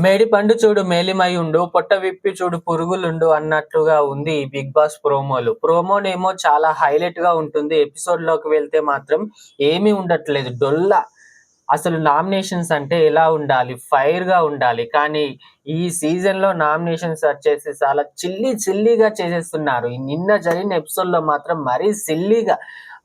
మేడి పండు చూడు మేలిమై ఉండు పొట్ట విప్పి చూడు పురుగులుండు అన్నట్లుగా ఉంది ఈ బిగ్ బాస్ ప్రోమోలు. ప్రోమోనేమో చాలా హైలైట్గా ఉంటుంది. ఎపిసోడ్లోకి వెళ్తే మాత్రం ఏమీ ఉండట్లేదు. డొల్ల. అసలు నామినేషన్స్ అంటే ఎలా ఉండాలి? ఫైర్గా ఉండాలి. కానీ ఈ సీజన్లో నామినేషన్స్ వచ్చేసి చాలా చిల్లి చిల్లిగా చేసేస్తున్నారు. నిన్న జరిగిన ఎపిసోడ్లో మాత్రం మరీ సిల్లీగా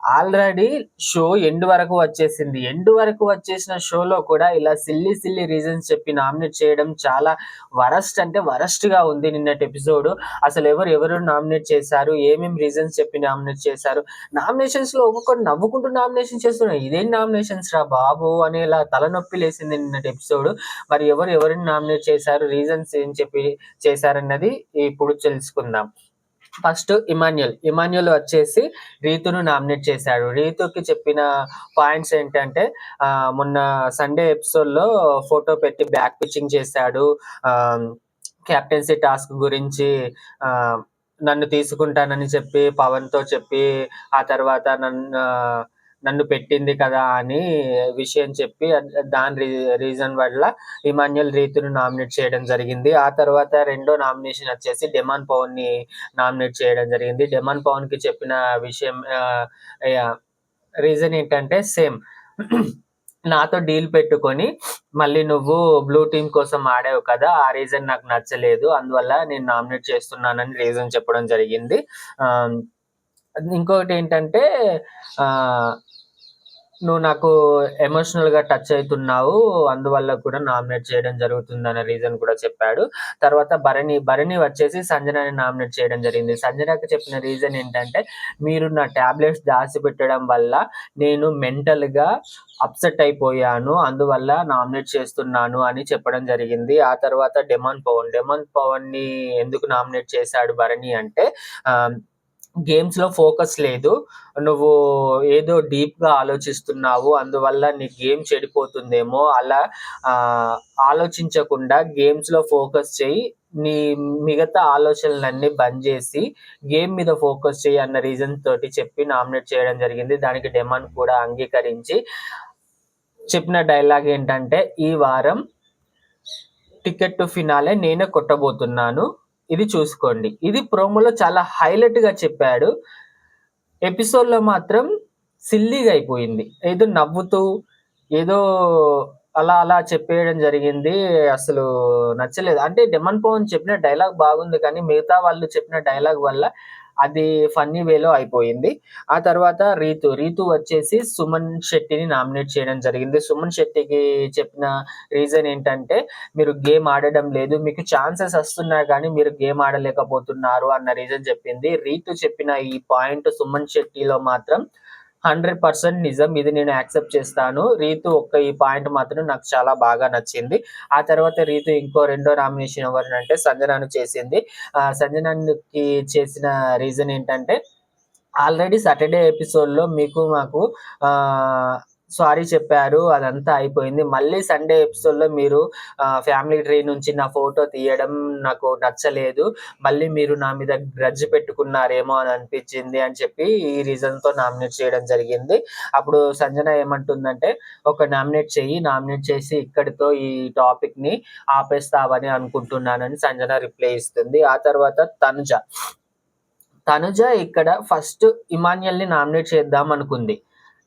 ఆల్రెడీ షో ఎండ్ వరకు వచ్చేసింది. ఎండ్ వరకు వచ్చేసిన షోలో కూడా ఇలా సిల్లీ సిల్లీ రీజన్స్ చెప్పి నామినేట్ చేయడం చాలా వరస్ట్ అంటే వరస్ట్గా ఉంది నిన్నటి ఎపిసోడ్. అసలు ఎవరు ఎవరు నామినేట్ చేశారు? ఏమేమి రీజన్స్ చెప్పి నామినేట్ చేశారు? నామినేషన్స్లో ఒక్కొక్కరు నవ్వుకుంటూ నామినేషన్ చేస్తున్నారు. ఇదేం నామినేషన్స్ రా బాబు అని ఇలా తలనొప్పి లేసింది నిన్నటి ఎపిసోడ్. మరి ఎవరు ఎవరిని నామినేట్ చేశారు? రీజన్స్ ఏం చెప్పి చేశారన్నది ఇప్పుడు తెలుసుకుందాం. ఫస్ట్ ఇమాన్యుల్ ఇమాన్యుల్ వచ్చేసి రీతును నామినేట్ చేశాడు. రీతుకి చెప్పిన పాయింట్స్ ఏంటంటే మొన్న సండే ఎపిసోడ్లో ఫోటో పెట్టి బ్యాక్ పిచ్చింగ్ చేశాడు. కెప్టెన్సీ టాస్క్ గురించి నన్ను తీసుకుంటానని చెప్పి పవన్తో చెప్పి ఆ తర్వాత నన్ను నన్ను పెట్టింది కదా అని విషయం చెప్పి దాని రీ- రీజన్ వల్ల ఇమాన్యుల్ రీతును నామినేట్ చేయడం జరిగింది. ఆ తర్వాత రెండో నామినేషన్ వచ్చేసి డెమాన్ పవన్ని నామినేట్ చేయడం జరిగింది. డెమాన్ పవన్కి చెప్పిన విషయం రీజన్ ఏంటంటే సేమ్. నాతో డీల్ పెట్టుకొని మళ్ళీ నువ్వు బ్లూ టీమ్ కోసం ఆడావు కదా ఆ రీజన్ నాకు నచ్చలేదు. అందువల్ల నేను నామినేట్ చేస్తున్నానని రీజన్ చెప్పడం జరిగింది. ఇంకొకటి ఏంటంటే నువ్వు నాకు ఎమోషనల్గా టచ్ అవుతున్నావు అందువల్ల కూడా నామినేట్ చేయడం జరుగుతుంది అనే రీజన్ కూడా చెప్పాడు. తర్వాత భరణి భరణి వచ్చేసి సంజనాని నామినేట్ చేయడం జరిగింది. సంజనాకి చెప్పిన రీజన్ ఏంటంటే మీరు నా టాబ్లెట్స్ దాచిపెట్టడం వల్ల నేను మెంటల్గా అప్సెట్ అయిపోయాను. అందువల్ల నామినేట్ చేస్తున్నాను అని చెప్పడం జరిగింది. ఆ తర్వాత డెమాన్ పవన్ డెమాన్ పవన్ని ఎందుకు నామినేట్ చేశాడు భరణి అంటే గేమ్స్లో గేమ్స్లో ఫోకస్ లేదు. నువ్వు ఏదో డీప్గా ఆలోచిస్తున్నావు అందువల్ల నీ గేమ్ చెడిపోతుందేమో అలా ఆలోచించకుండా గేమ్స్లో ఫోకస్ చేయి. నీ మిగతా ఆలోచనలన్నీ బంద్ చేసి గేమ్ మీద ఫోకస్ చేయి అన్న రీజన్ తోటి చెప్పి నామినేట్ చేయడం జరిగింది. దానికి డిమాండ్ కూడా అంగీకరించి చెప్పిన డైలాగ్ ఏంటంటే ఈ వారం టికెట్ టు ఫినాలే నేనే కొట్టబోతున్నాను. ఇది చూసుకోండి. ఇది ప్రోమోలో చాలా హైలైట్గా చెప్పాడు. ఎపిసోడ్లో మాత్రం సిల్లీగా అయిపోయింది. ఏదో నవ్వుతూ ఏదో అలా అలా చెప్పేయడం జరిగింది. అసలు నచ్చలేదు. అంటే డెమన్ పవన్ చెప్పిన డైలాగ్ బాగుంది కానీ మిగతా వాళ్ళు చెప్పిన డైలాగ్ వల్ల అది ఫన్నీ వేలో అయిపోయింది. ఆ తర్వాత రీతు రీతు వచ్చేసి సుమన్ శెట్టిని నామినేట్ చేయడం జరిగింది. సుమన్ శెట్టికి చెప్పిన రీజన్ ఏంటంటే మీరు గేమ్ ఆడడం లేదు మీకు ఛాన్సెస్ వస్తున్నాయి కానీ మీరు గేమ్ ఆడలేకపోతున్నారు అన్న రీజన్ చెప్పింది. రీతు చెప్పిన ఈ పాయింట్ సుమన్ శెట్టిలో మాత్రం హండ్రెడ్ పర్సెంట్ నిజం. ఇది నేను యాక్సెప్ట్ చేస్తాను. రీతు ఒక్క ఈ పాయింట్ మాత్రం నాకు చాలా బాగా నచ్చింది. ఆ తర్వాత రీతు ఇంకో రెండో నామినేషన్ ఎవరినంటే సంజనాను చేసింది. ఆ సంజనానికి చేసిన రీజన్ ఏంటంటే ఆల్రెడీ సాటర్డే ఎపిసోడ్లో మీకు మాకు సారీ చెప్పారు. అదంతా అయిపోయింది. మళ్ళీ సండే ఎపిసోడ్లో మీరు ఫ్యామిలీ ట్రీ నుంచి నా ఫోటో తీయడం నాకు నచ్చలేదు. మళ్ళీ మీరు నా మీద గ్రజ్ పెట్టుకున్నారేమో అని అనిపించింది అని చెప్పి ఈ రీజన్తో నామినేట్ చేయడం జరిగింది. అప్పుడు సంజన ఏమంటుందంటే ఒక నామినేట్ చెయ్యి నామినేట్ చేసి ఇక్కడితో ఈ టాపిక్ని ఆపేస్తావని అనుకుంటున్నానని సంజన రిప్లై ఇస్తుంది. ఆ తర్వాత తనుజ తనుజ ఇక్కడ ఫస్ట్ ఇమాన్యుయల్ని నామినేట్ చేద్దాం అనుకుంది.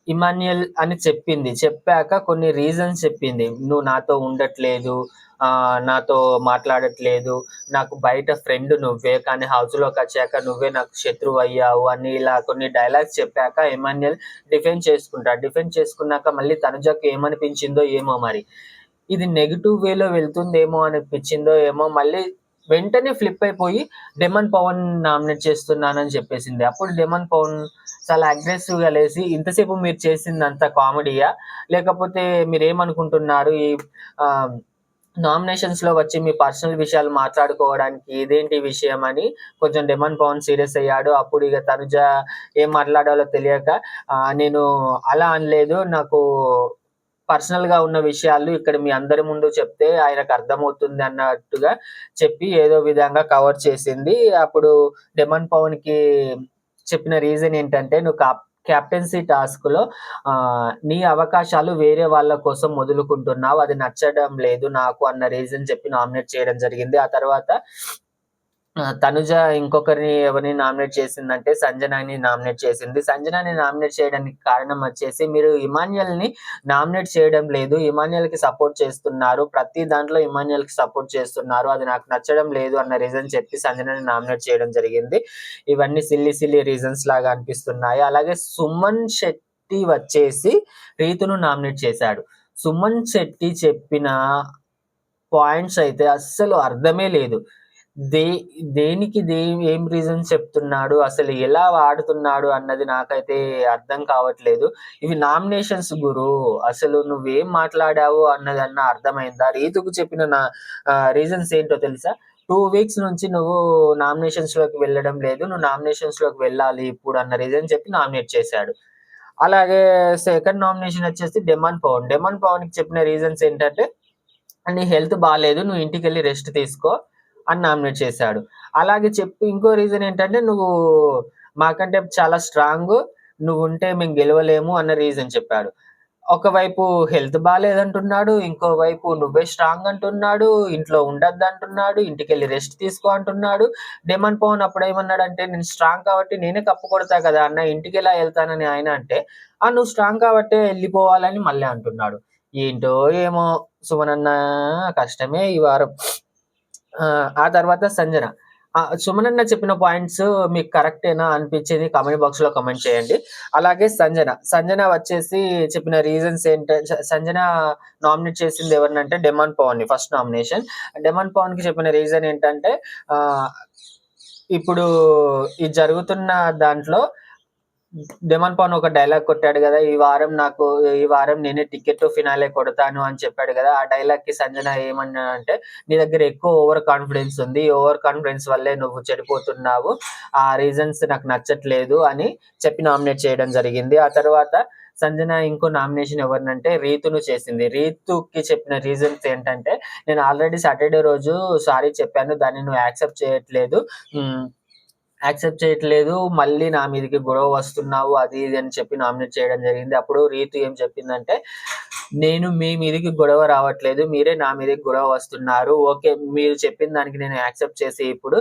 ఇమాన్యుయల్ అని చెప్పింది. చెప్పాక కొన్ని రీజన్స్ చెప్పింది. నువ్వు నాతో ఉండట్లేదు నాతో మాట్లాడట్లేదు నాకు బయట ఫ్రెండ్ నువ్వే కానీ హౌస్లోకి వచ్చాక నువ్వే నాకు శత్రువు అయ్యావు అని ఇలా కొన్ని డైలాగ్స్ చెప్పాక ఎమాన్యుయల్ డిఫెండ్ చేసుకుంటా. డిఫెండ్ చేసుకున్నాక మళ్ళీ తనుజకు ఏమనిపించిందో ఏమో మరి. ఇది నెగిటివ్ వేలో వెళ్తుందేమో అనిపించిందో ఏమో మళ్ళీ వెంటనే ఫ్లిప్ అయిపోయి డెమన్ పవన్ నామినేట్ చేస్తున్నానని చెప్పేసింది. అప్పుడు డెమన్ పవన్ చాలా అగ్రెసివ్గా లేచి లేసి ఇంతసేపు మీరు చేసిందంతా కామెడీయా లేకపోతే మీరు ఏమనుకుంటున్నారు ఈ నామినేషన్స్లో వచ్చి మీ పర్సనల్ విషయాలు మాట్లాడుకోవడానికి ఇదేంటి విషయం అని కొంచెం డెమన్ పవన్ సీరియస్ అయ్యాడు. అప్పుడు ఇక తనుజ ఏం మాట్లాడాలో తెలియక నేను అలా అనలేదు. నాకు పర్సనల్గా ఉన్న విషయాలు ఇక్కడ మీ అందరి ముందు చెప్తే ఆయనకు అర్థమవుతుంది అన్నట్టుగా చెప్పి ఏదో విధంగా కవర్ చేసింది అప్పుడు డెమన్ పవన్కి చెప్పిన రీజన్ ఏంటంటే నువ్వు కెప్టెన్సీ టాస్క్‌లో ఆహ్, నీ అవకాశాలు వేరే వాళ్ళ కోసం వదులుకుంటున్నావు. అది నచ్చడం లేదు నాకు అన్న రీజన్ చెప్పి నామినేట్ చేయడం జరిగింది. ఆ తర్వాత తనుజ ఇంకొకరిని ఎవరిని నామినేట్ చేసిందంటే సంజనాని నామినేట్ చేసింది. సంజనాని నామినేట్ చేయడానికి కారణం వచ్చేసి మీరు ఇమాన్యుయల్‌ని నామినేట్ చేయడం లేదు. ఇమాన్యుయల్‌కి సపోర్ట్ చేస్తున్నారు. ప్రతి దాంట్లో ఇమాన్యుయల్‌కి సపోర్ట్ చేస్తున్నారు. అది నాకు నచ్చడం లేదు అన్న రీజన్ చెప్పి సంజనాని నామినేట్ చేయడం జరిగింది. ఇవన్నీ సిల్లీ సిల్లీ రీజన్స్ లాగా అనిపిస్తున్నాయి. అలాగే సుమన్ శెట్టి వచ్చేసి రీతును నామినేట్ చేశాడు. సుమన్ శెట్టి చెప్పిన పాయింట్స్ అయితే అస్సలు అర్థమే లేదు. దే దేనికి దే ఏం రీజన్ చెప్తున్నాడు? అసలు ఎలా వాడుతున్నాడు అన్నది నాకైతే అర్థం కావట్లేదు. ఇవి నామినేషన్స్ గురు. అసలు నువ్వేం మాట్లాడావు అన్నది అన్న అర్థమైందా? రీతుకు చెప్పిన నా రీజన్స్ ఏంటో తెలుసా? టూ వీక్స్ నుంచి నువ్వు నామినేషన్స్లోకి వెళ్ళడం లేదు. నువ్వు నామినేషన్స్లోకి వెళ్ళాలి ఇప్పుడు అన్న రీజన్ చెప్పి నామినేట్ చేశాడు. అలాగే సెకండ్ నామినేషన్ వచ్చేసి డెమాన్ పవన్. డెమాన్ పవన్‌కి చెప్పిన రీజన్స్ ఏంటంటే, నీ హెల్త్ బాగాలేదు నువ్వు ఇంటికెళ్ళి రెస్ట్ తీసుకో అని నామినేట్ చేశాడు. అలాగే చెప్పి ఇంకో రీజన్ ఏంటంటే, నువ్వు మాకంటే చాలా స్ట్రాంగ్ నువ్వు ఉంటే మేము గెలవలేము అన్న రీజన్ చెప్పాడు. ఒకవైపు హెల్త్ బాగాలేదంటున్నాడు ఇంకోవైపు నువ్వే స్ట్రాంగ్ అంటున్నాడు. ఇంట్లో ఉండద్దు అంటున్నాడు ఇంటికెళ్ళి రెస్ట్ తీసుకో అంటున్నాడు. డెమాన్ పవన్ అంటే నేను స్ట్రాంగ్ కాబట్టి నేనే కప్పు కొడతా కదా అన్న ఇంటికి ఎలా వెళ్తానని ఆయన అంటే, ఆ! నువ్వు స్ట్రాంగ్ కాబట్టే వెళ్ళిపోవాలని మళ్ళీ అంటున్నాడు. ఏంటో ఏమో సుమనన్న కష్టమే ఈ వారం. ఆ తర్వాత సంజన. ఆహ్, సుమనన్న చెప్పిన పాయింట్స్ మీకు కరెక్టేనా అనిపించేది కామెంట్ బాక్స్‌లో కమెంట్ చేయండి. అలాగే సంజన. సంజన వచ్చేసి చెప్పిన రీజన్స్ ఏంటంటే సంజన నామినేట్ చేసింది ఎవరినంటే డెమాన్ పవన్‌ని ఫస్ట్ నామినేషన్. డెమాన్ పవన్‌కి చెప్పిన రీజన్ ఏంటంటే ఇప్పుడు ఇది జరుగుతున్న దాంట్లో డెమన్ పాన్ ఒక డైలాగ్ కొట్టాడు కదా ఈ వారం నాకు ఈ వారం నేనే టికెట్ ఫినాలే కొడతాను అని చెప్పాడు కదా ఆ డైలాగ్‌కి సంజన ఏమన్నాడంటే, నీ దగ్గర ఎక్కువ ఓవర్ కాన్ఫిడెన్స్ ఉంది. ఈ ఓవర్ కాన్ఫిడెన్స్ వల్లే నువ్వు చెడిపోతున్నావు. ఆ రీజన్స్ నాకు నచ్చట్లేదు అని చెప్పి నామినేట్ చేయడం జరిగింది. ఆ తర్వాత సంజన ఇంకో నామినేషన్ ఎవరినంటే రీతును చేసింది. రీతుకి చెప్పిన రీజన్స్ ఏంటంటే, నేను ఆల్రెడీ సాటర్‌డే రోజు సారీ చెప్పాను. దాన్ని నువ్వు యాక్సెప్ట్ చేయట్లేదు. యాక్సెప్ట్ చేయట్లేదు. మళ్ళీ నా మీదకి గొడవ వస్తున్నావు. అది ఇది అని చెప్పి నామినేట్ చేయడం జరిగింది. అప్పుడు రీతు ఏం చెప్పిందంటే, నేను మీ మీదకి గొడవ రావట్లేదు. మీరే నా మీదకి గొడవ వస్తున్నారు. ఓకే. మీరు చెప్పిన దానికి నేను యాక్సెప్ట్ చేసి ఇప్పుడు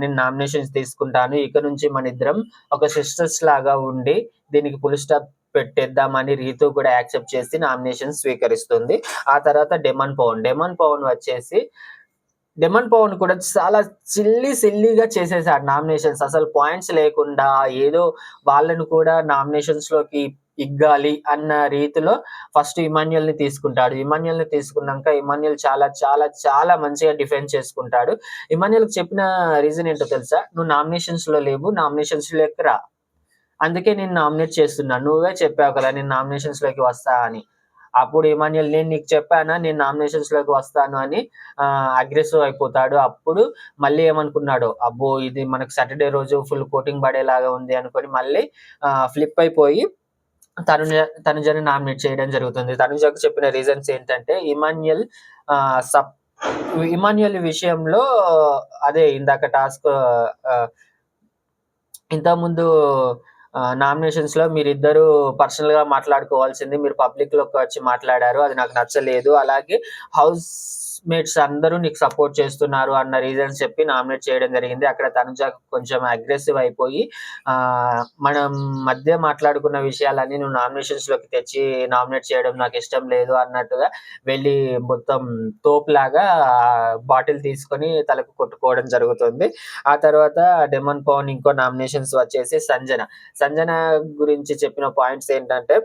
నేను నామినేషన్స్ తీసుకుంటాను. ఇక నుంచి మన ఇద్దరం ఒక సిస్టర్స్ లాగా ఉండి దీనికి ఫుల్ స్టాప్ పెట్టేద్దామని రీతు కూడా యాక్సెప్ట్ చేసి నామినేషన్ స్వీకరిస్తుంది. ఆ తర్వాత డెమన్ పవన్. డెమన్ పవన్ వచ్చేసి డెమన్ పవన్ కూడా చాలా చిల్లి సిల్లిగా చేసేసాడు నామినేషన్స్. అసలు పాయింట్స్ లేకుండా ఏదో వాళ్ళని కూడా నామినేషన్స్‌లోకి ఇగ్గాలి అన్న రీతిలో ఫస్ట్ ఇమాన్యుయల్‌ని తీసుకుంటాడు. ఇమాన్యుయల్‌ని తీసుకున్నాక ఇమాన్యుల్ చాలా చాలా చాలా మంచిగా డిఫెండ్ చేసుకుంటాడు. ఇమాన్యుల్ చెప్పిన రీజన్ ఏంటో తెలుసా? నువ్వు నామినేషన్స్‌లో లేవు. నామినేషన్స్లోకి రా. అందుకే నేను నామినేట్ చేస్తున్నాను. నువ్వే చెప్పావు కదా! నేను నామినేషన్స్‌లోకి వస్తా అని. అప్పుడు ఇమాన్యుల్ నేను నీకు చెప్పానా నేను నామినేషన్స్‌లోకి వస్తాను అని అగ్రెసివ్ అయిపోతాడు. అప్పుడు మళ్ళీ ఏమనుకున్నాడు అబ్బో! ఇది మనకు సాటర్‌డే రోజు ఫుల్ కోటింగ్ పడేలాగా ఉంది అనుకొని మళ్ళీ ఫ్లిప్ అయిపోయి తనుజ తనుజని నామినేట్ చేయడం జరుగుతుంది. తనుజకు చెప్పిన రీజన్స్ ఏంటంటే ఇమాన్యుల్ సప్ ఇమాన్యుల్ విషయంలో అదే ఇందాక టాస్క్ ఇంతకుముందు నామినేషన్స్లో మీరు ఇద్దరు పర్సనల్గా మాట్లాడుకోవాల్సింది మీరు పబ్లిక్లోకి వచ్చి మాట్లాడారు. అది నాకు నచ్చలేదు. అలాగే హౌస్ మేట్స్ అందరూ నీకు సపోర్ట్ చేస్తున్నారు అన్న రీజన్స్ చెప్పి నామినేట్ చేయడం జరిగింది. అక్కడ తనుజ కొంచెం అగ్రెసివ్ అయిపోయి మనం మధ్య మాట్లాడుకున్న విషయాలన్నీ నువ్వు నామినేషన్స్‌లోకి తెచ్చి నామినేట్ చేయడం నాకు ఇష్టం లేదు అన్నట్టుగా వెళ్ళి మొత్తం తోపులాగా బాటిల్ తీసుకొని తలకు కొట్టుకోవడం జరుగుతుంది. ఆ తర్వాత డెమన్ పవన్ ఇంకో నామినేషన్స్ వచ్చేసి సంజన. సంజన గురించి చెప్పిన పాయింట్స్ ఏంటంటే,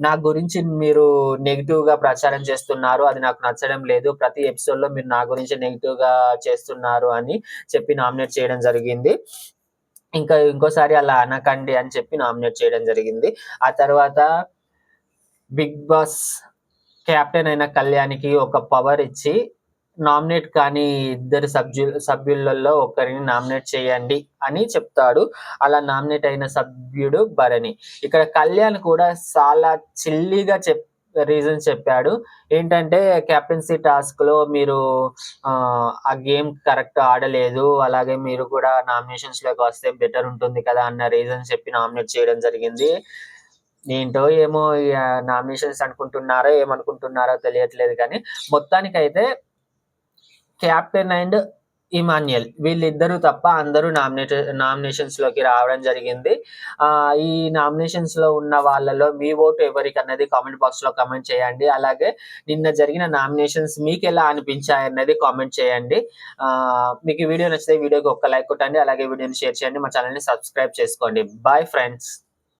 నా గురించి మీరు నెగెటివ్‌గా ప్రచారం చేస్తున్నారు. అది నాకు నచ్చడం లేదు. ప్రతి ఎపిసోడ్‌లో మీరు నా గురించి నెగెటివ్‌గా చేస్తున్నారు అని చెప్పి నామినేట్ చేయడం జరిగింది. ఇంకా ఇంకోసారి అలా అనకండి అని చెప్పి నామినేట్ చేయడం జరిగింది. ఆ తర్వాత బిగ్ బాస్ కెప్టెన్ అయిన కళ్యాణ్‌కి ఒక పవర్ ఇచ్చి నామినేట్ కాని ఇద్దరు సభ్యు సభ్యులలో ఒకరిని నామినేట్ చేయండి అని చెప్తాడు. అలా నామినేట్ అయిన సభ్యుడు భరణి. ఇక్కడ కళ్యాణ్ కూడా చాలా చిల్లీగా చెప్ రీజన్ చెప్పాడు ఏంటంటే కెప్టెన్సీ టాస్క్లో మీరు ఆ, ఆ గేమ్ కరెక్ట్ ఆడలేదు అలాగే మీరు కూడా నామినేషన్స్లోకి వస్తే బెటర్ ఉంటుంది కదా అన్న రీజన్ చెప్పి నామినేట్ చేయడం జరిగింది ఏంటో ఏమో నామినేషన్స్ అనుకుంటున్నారో ఏమనుకుంటున్నారో తెలియట్లేదు కానీ మొత్తానికైతే క్యాప్టెన్ అండ్ ఇమాన్యుయల్. వీళ్ళిద్దరూ తప్ప అందరూ నామినేట్ నామినేషన్స్లోకి రావడం జరిగింది. ఆ ఈ నామినేషన్స్లో ఉన్న వాళ్ళలో మీ ఓటు ఎవరికి అన్నది కామెంట్ బాక్స్లో కామెంట్ చేయండి. అలాగే నిన్న జరిగిన నామినేషన్స్ మీకు ఎలా అనిపించాయి అన్నది కామెంట్ చేయండి. ఆ మీకు వీడియో నచ్చితే వీడియోకి ఒక్క లైక్ కొట్టండి. అలాగే వీడియోని షేర్ చేయండి. మా ఛానల్ని సబ్స్క్రైబ్ చేసుకోండి. Bye friends